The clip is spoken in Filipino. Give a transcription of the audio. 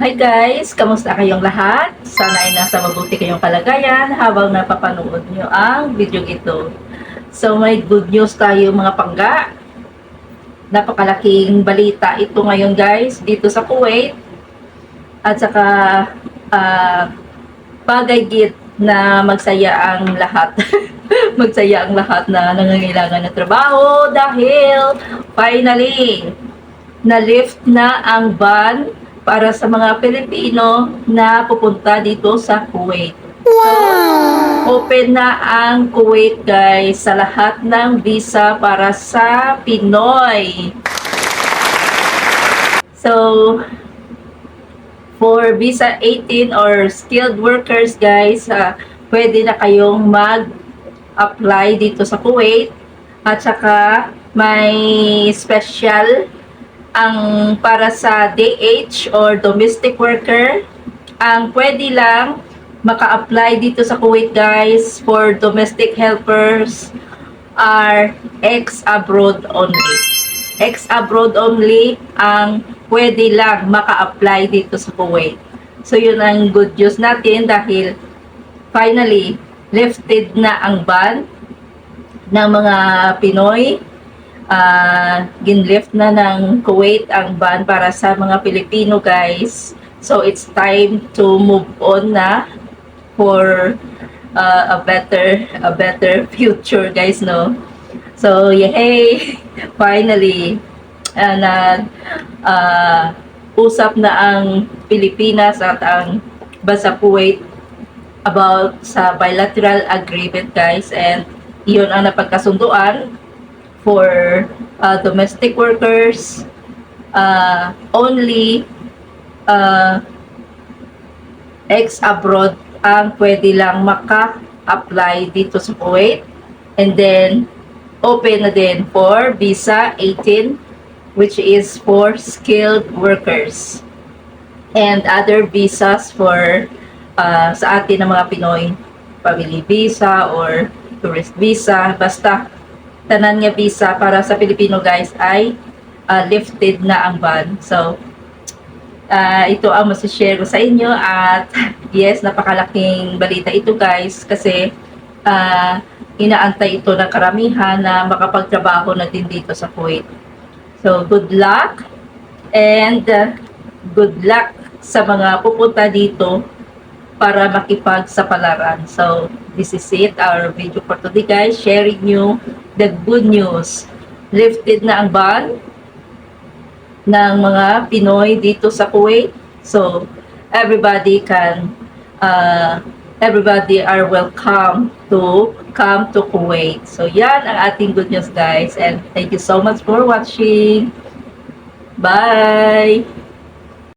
Hi guys! Kamusta kayong lahat? Sana ay nasa mabuti kayong kalagayan habang napapanood nyo ang video ito. So may good news tayo mga pangga. Napakalaking balita ito ngayon guys dito sa Kuwait. At saka uh, pagagit na magsaya ang lahat. magsaya ang lahat na nangangailangan ng trabaho dahil finally na-lift na ang ban para sa mga Pilipino na pupunta dito sa Kuwait. So, open na ang Kuwait guys sa lahat ng visa para sa Pinoy. So, for visa 18 or skilled workers guys, ah, pwede na kayong mag-apply dito sa Kuwait. At saka may special ang para sa DH or domestic worker, ang pwede lang maka-apply dito sa Kuwait guys for domestic helpers are ex-abroad only. Ex-abroad only ang pwede lang maka-apply dito sa Kuwait. So yun ang good news natin dahil finally lifted na ang ban ng mga Pinoy uh, ginlift na ng Kuwait ang ban para sa mga Pilipino guys. So it's time to move on na for uh, a better a better future guys no. So yay! Finally uh, na uh, usap na ang Pilipinas at ang bansa Kuwait about sa bilateral agreement guys and iyon ang napagkasunduan for uh, domestic workers, uh, only uh, ex-abroad ang pwede lang maka-apply dito sa Kuwait. And then, open na din for visa 18, which is for skilled workers. And other visas for uh, sa atin ng mga Pinoy, family visa or tourist visa, basta tanan nga visa para sa Pilipino guys ay uh, lifted na ang ban. So, uh, ito ang masishare ko sa inyo at yes, napakalaking balita ito guys kasi uh, inaantay ito ng karamihan na makapagtrabaho na din dito sa Kuwait. So, good luck and uh, good luck sa mga pupunta dito para makipagsapalaran. So, this is it, our video for today guys, sharing you the good news. Lifted na ang ban ng mga Pinoy dito sa Kuwait. So, everybody can, uh, everybody are welcome to come to Kuwait. So, yan ang ating good news guys. And thank you so much for watching. Bye!